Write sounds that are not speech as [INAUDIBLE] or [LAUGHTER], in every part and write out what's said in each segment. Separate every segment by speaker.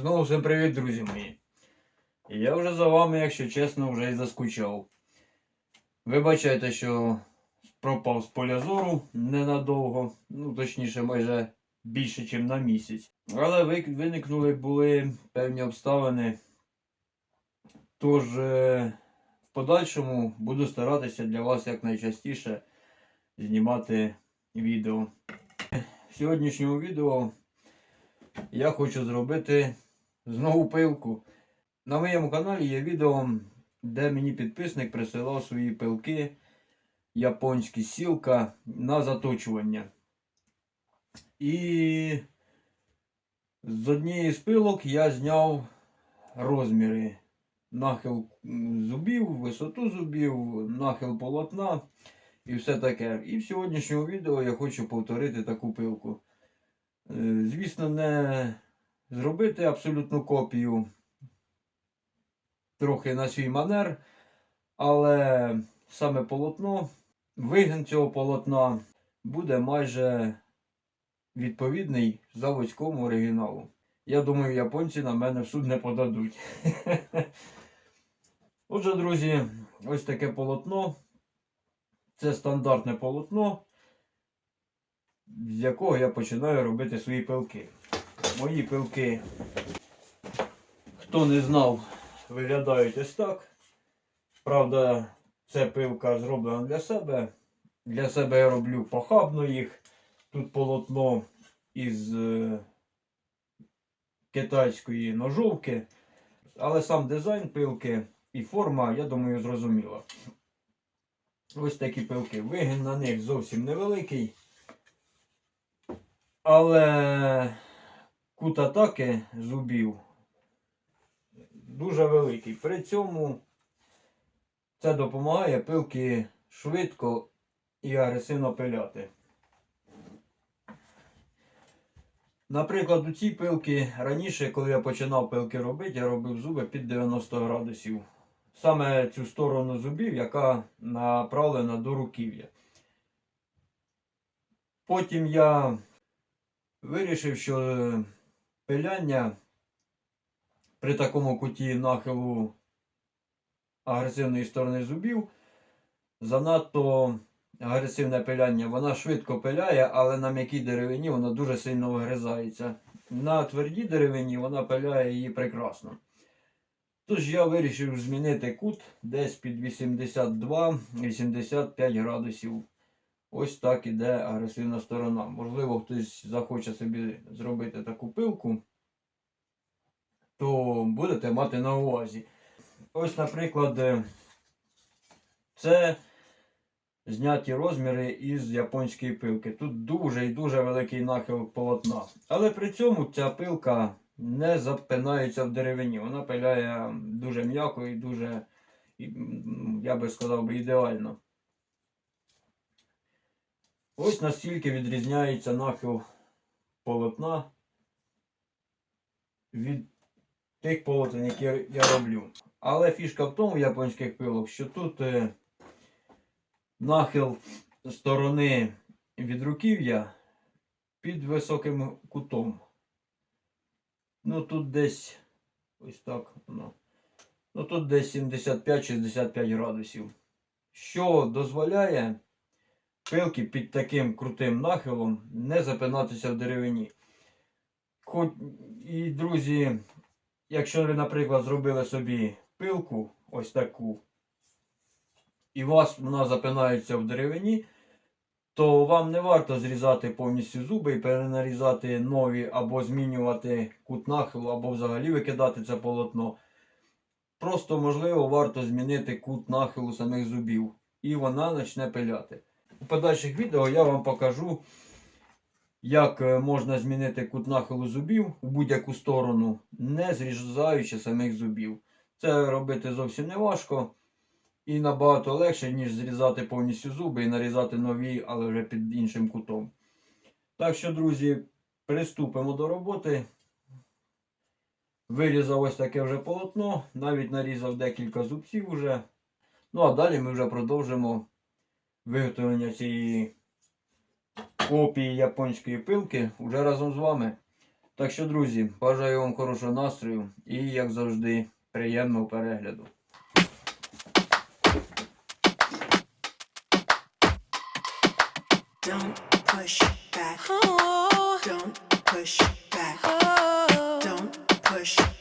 Speaker 1: Знову всім привіт, друзі мої. Я вже за вами, якщо чесно, вже і заскучав. Вибачайте, що пропав з поля зору ненадовго, ну точніше, майже більше, ніж на місяць. Але виникнули були певні обставини. Тож е, в подальшому буду старатися для вас якнайчастіше знімати відео. В сьогоднішньому відео я хочу зробити знову пилку. На моєму каналі є відео, де мені підписник присилав свої пилки японські сілка на заточування. І з однієї з пилок я зняв розміри. Нахил зубів, висоту зубів, нахил полотна і все таке. І в сьогоднішньому відео я хочу повторити таку пилку. Е, Звісно, не зробити абсолютну копію трохи на свій манер, але саме полотно, вигін цього полотна буде майже відповідний заводському оригіналу. Я думаю, японці на мене в суд не подадуть. [LAUGHS] Отже, друзі, ось таке полотно. Це стандартне полотно, з якого я починаю робити свої пилки. Мої пилки, хто не знав, виглядають ось так. Правда, це пилка зроблена для себе. Для себе я роблю похабно їх. Тут полотно із е, китайської ножовки. Але сам дизайн пилки і форма, я думаю, зрозуміла. Ось такі пилки. Вигін на них зовсім невеликий. Але кут атаки зубів дуже великий. При цьому це допомагає пилки швидко і агресивно пиляти. Наприклад, у цій пилки раніше, коли я починав пилки робити, я робив зуби під 90 градусів. Саме цю сторону зубів, яка направлена до руків'я. Потім я вирішив, що пиляння при такому куті нахилу агресивної сторони зубів занадто агресивне пиляння. Вона швидко пиляє, але на м'якій деревині вона дуже сильно вигризається. На твердій деревині вона пиляє її прекрасно. Тож я вирішив змінити кут десь під 82-85 градусів. Ось так іде агресивна сторона. Можливо, хтось захоче собі зробити таку пилку, то будете мати на увазі. Ось, наприклад, е, це зняті розміри із японської пилки. Тут дуже і дуже великий нахил полотна. Але при цьому ця пилка не запинається в деревині. Вона пиляє дуже м'яко і дуже, я би сказав ідеально. Ось настільки відрізняється нахил полотна від тих полотен, які я роблю. Але фішка в тому японських пилок, що тут е, нахил сторони від руків'я під високим кутом. Ну тут десь ось так воно. Ну тут десь 75-65 градусів. Що дозволяє пилки під таким крутим нахилом не запинатися в деревині. Хоч і, друзі, якщо ви, наприклад, зробили собі пилку, ось таку, і вас вона запинається в деревині, то вам не варто зрізати повністю зуби і перенарізати нові, або змінювати кут нахилу, або взагалі викидати це полотно. Просто, можливо, варто змінити кут нахилу самих зубів. І вона почне пиляти. У подальших відео я вам покажу, як е, можна змінити кут нахилу зубів у будь-яку сторону, не зрізаючи самих зубів. Це робити зовсім не важко і набагато легше, ніж зрізати повністю зуби і нарізати нові, але вже під іншим кутом. Так що, друзі, приступимо до роботи. Вирізав ось таке вже полотно, навіть нарізав декілька зубців вже. Ну а далі ми вже продовжимо виготовлення цієї копії японської пилки вже разом з вами. Так що, друзі, бажаю вам хорошого настрою і, як завжди, приємного перегляду.
Speaker 2: Don't push back.
Speaker 3: Oh,
Speaker 2: Don't push back.
Speaker 3: oh,
Speaker 2: Don't push back.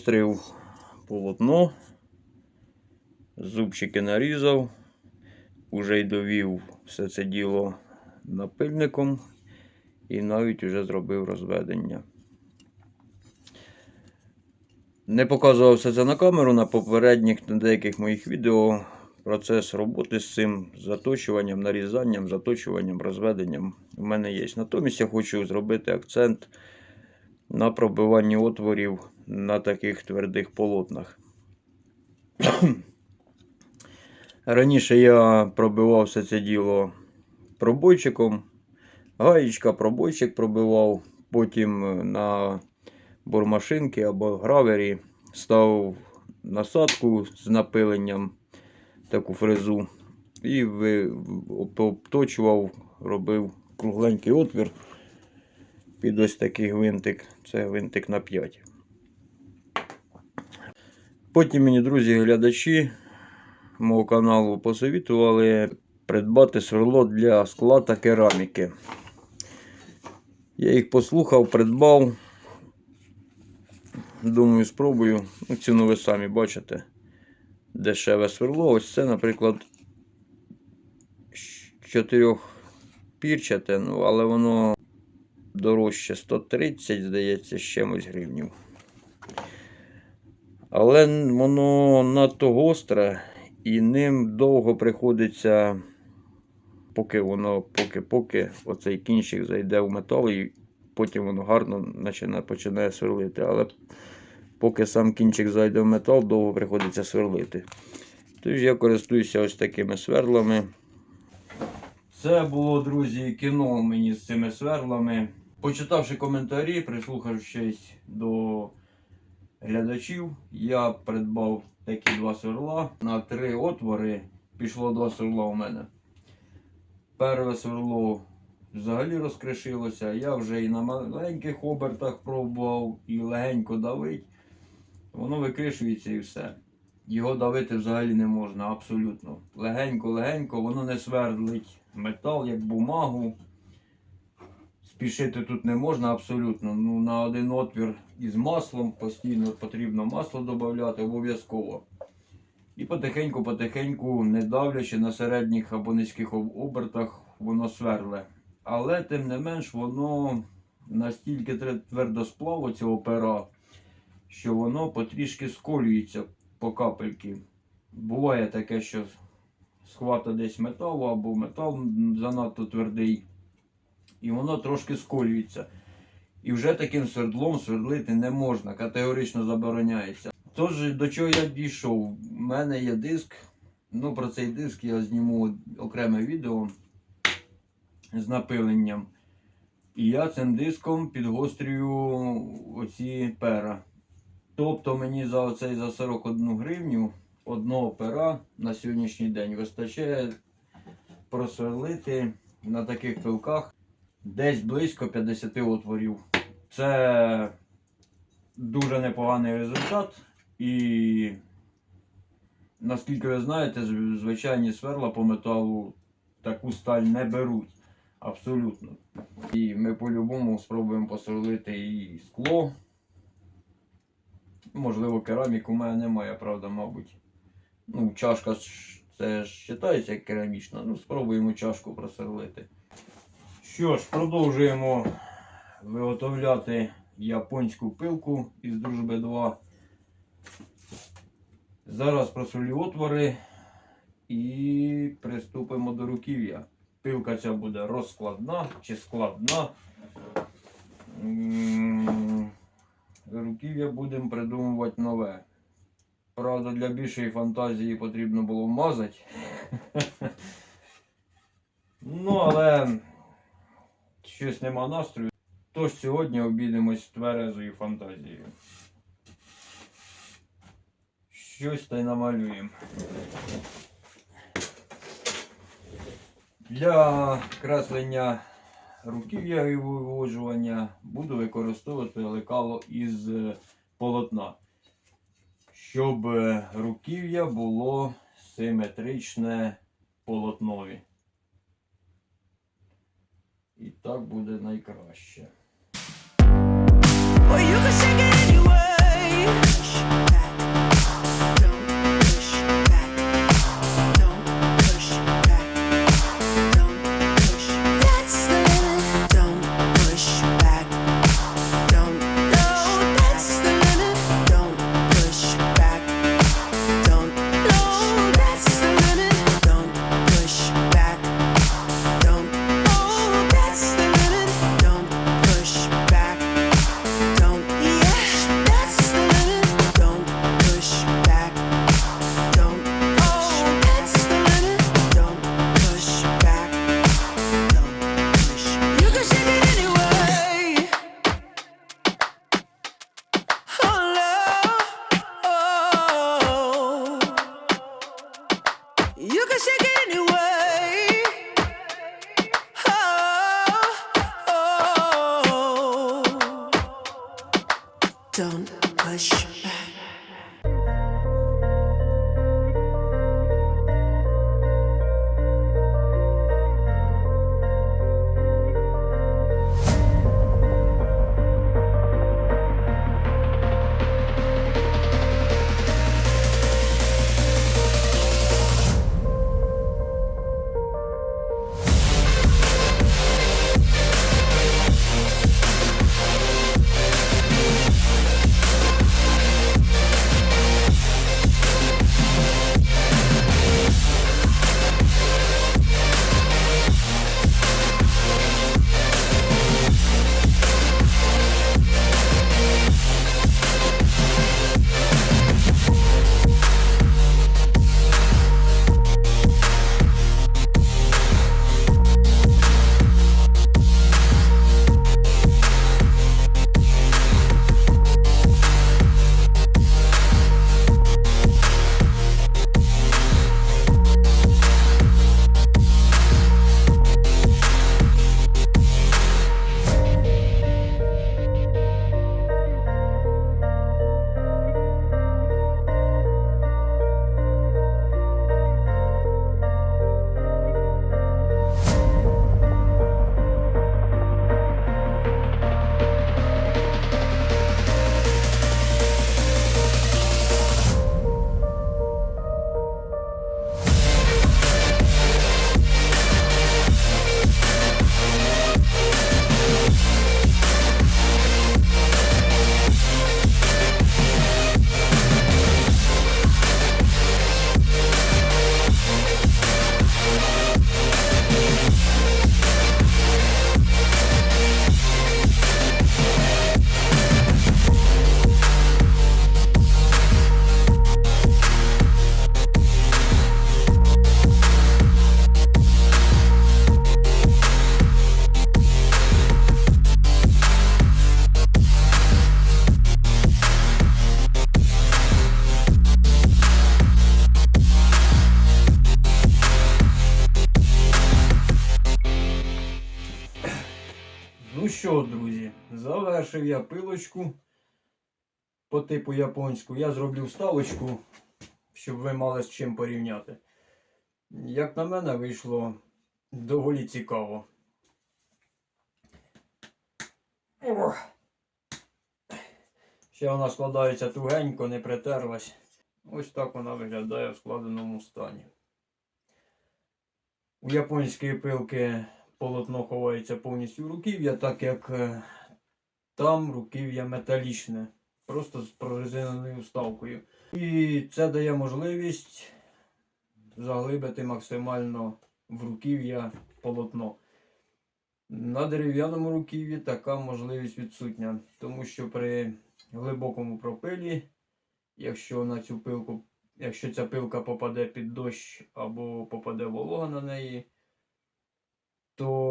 Speaker 1: Загострив полотно, зубчики нарізав, уже й довів все це діло напильником і навіть вже зробив розведення. Не показував все це на камеру на попередніх на деяких моїх відео. Процес роботи з цим заточуванням, нарізанням, заточуванням, розведенням у мене є. Натомість я хочу зробити акцент на пробиванні отворів на таких твердих полотнах. [CLEARS THROAT] Раніше я пробивав все це діло пробойчиком. Гаєчка, пробойчик пробивав, потім на бормашинки або гравері ставив насадку з напиленням, таку фрезу, і обточував, робив кругленький отвір під ось такий гвинтик. Це гвинтик на 5. Потім мені друзі-глядачі мого каналу посовітували придбати сверло для скла та кераміки. Я їх послухав, придбав. Думаю, спробую. Ну, ціну ви самі бачите. Дешеве сверло. Ось це, наприклад, чотирьохпірчате, ну, але воно дорожче 130, здається, з чимось гривнів. Але воно надто гостре і ним довго приходиться, поки воно, поки, поки оцей кінчик зайде в метал, і потім воно гарно починає, починає сверлити. Але поки сам кінчик зайде в метал, довго приходиться сверлити. Тож я користуюся ось такими сверлами. Це було, друзі, кіно мені з цими сверлами. Почитавши коментарі, прислухавшись до глядачів, я придбав такі два сверла. На три отвори пішло два сверла у мене. Перше сверло взагалі розкришилося. Я вже і на маленьких обертах пробував, і легенько давить. Воно викришується і все. Його давити взагалі не можна, абсолютно. Легенько-легенько, воно не свердлить метал, як бумагу. Спішити тут не можна абсолютно. Ну, на один отвір із маслом постійно потрібно масло додати обов'язково. І потихеньку-потихеньку, не давлячи на середніх або низьких обертах, воно сверле. Але тим не менш, воно настільки твердосплаво цього пера, що воно потрішки сколюється по капельки. Буває таке, що схвата десь металу або метал занадто твердий, і воно трошки сколюється. І вже таким свердлом свердлити не можна, категорично забороняється. Тож, до чого я дійшов? У мене є диск. Ну, про цей диск я зніму окреме відео з напиленням. І я цим диском підгострюю оці пера. Тобто мені за оцей за 41 гривню одного пера на сьогоднішній день вистачає просверлити на таких пилках десь близько 50 отворів. Це дуже непоганий результат. І наскільки ви знаєте, звичайні сверла по металу таку сталь не беруть. Абсолютно. І ми по-любому спробуємо посверлити і скло. Можливо, кераміку у мене немає, правда, мабуть. Ну, чашка це ж вважається як керамічна. Ну, спробуємо чашку просверлити. Що ж, продовжуємо виготовляти японську пилку із дружби 2. Зараз просверлю отвори і приступимо до руків'я. Пилка ця буде розкладна чи складна. Руків'я будемо придумувати нове. Правда, для більшої фантазії потрібно було вмазати. [LAUGHS] Ну, але щось нема настрою. Тож сьогодні обійдемось тверезою фантазією. Щось та й намалюємо. Для креслення руків'я і виводжування буду використовувати лекало із е, полотна, щоб е, руків'я було симетричне полотнові. І так буде найкраще. Я пилочку. по типу японську, я зроблю вставочку, щоб ви мали з чим порівняти. Як на мене, вийшло доволі цікаво. Ох. Ще вона складається тугенько, не притерлась. Ось так вона виглядає в складеному стані. У японської пилки полотно ховається повністю в руків'я, так як е, там руків'я металічне, просто з прорезиненою вставкою. І це дає можливість заглибити максимально в руків'я полотно. На дерев'яному руків'ї така можливість відсутня, тому що при глибокому пропилі, якщо на цю пилку, якщо ця пилка попаде під дощ або попаде волога на неї, то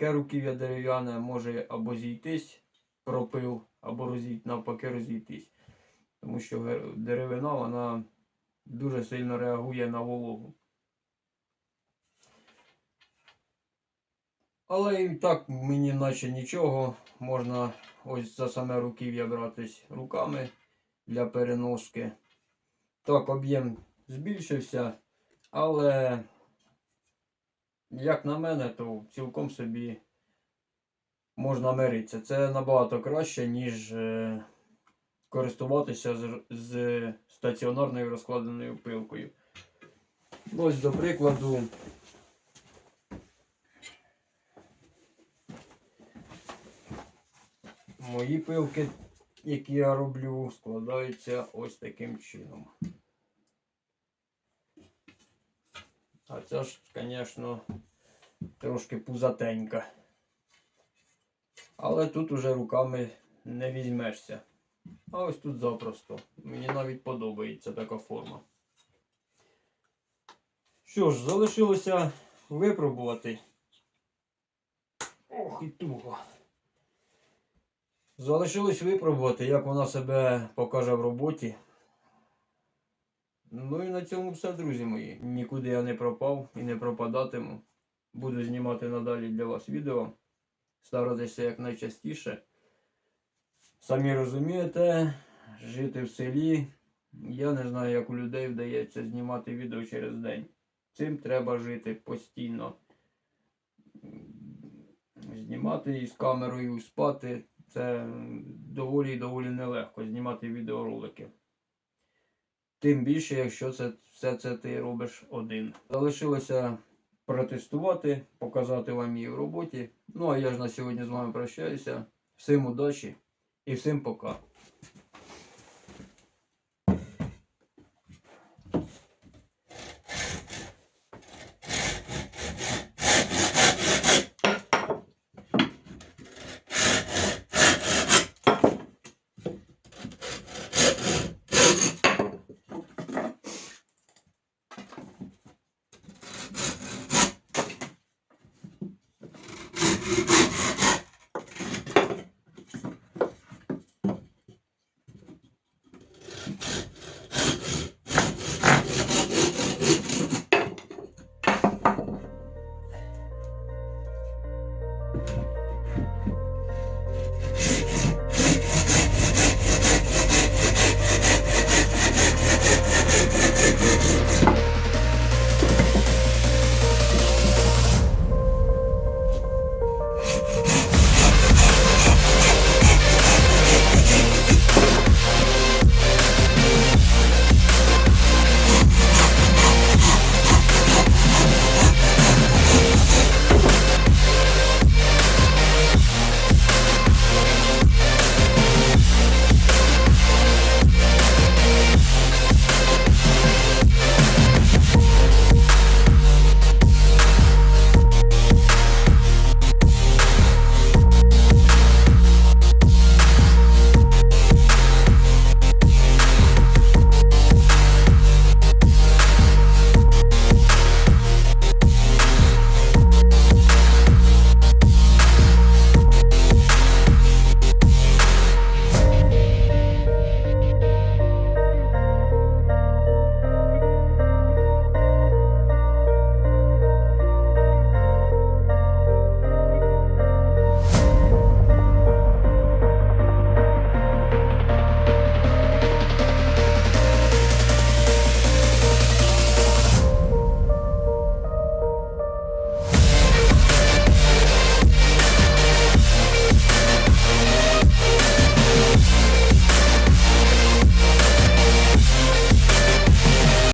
Speaker 1: таке руків'я дерев'яне може або зійтись пропил, або розій... навпаки розійтись. Тому що деревина вона дуже сильно реагує на вологу. Але і так мені наче нічого. Можна ось за саме руків'я братись руками для переноски. Так, об'єм збільшився, але, як на мене, то цілком собі можна миритися. Це набагато краще, ніж е, користуватися з, з стаціонарною розкладеною пилкою. Ось, до прикладу, мої пилки, які я роблю, складаються ось таким чином. Ця ж, звісно, трошки пузатенька. Але тут уже руками не візьмешся. А ось тут запросто. Мені навіть подобається така форма. Що ж, залишилося випробувати. Ох, і туго. Залишилось випробувати, як вона себе покаже в роботі. Ну і на цьому все, друзі мої. Нікуди я не пропав і не пропадатиму. Буду знімати надалі для вас відео. Старатися якнайчастіше. Самі розумієте, жити в селі. Я не знаю, як у людей вдається знімати відео через день. Цим треба жити постійно. Знімати із камерою, спати. Це доволі і доволі нелегко знімати відеоролики. Тим більше, якщо це все це ти робиш один. Залишилося протестувати, показати вам її в роботі. Ну а я ж на сьогодні з вами прощаюся. Всім удачі і всім пока.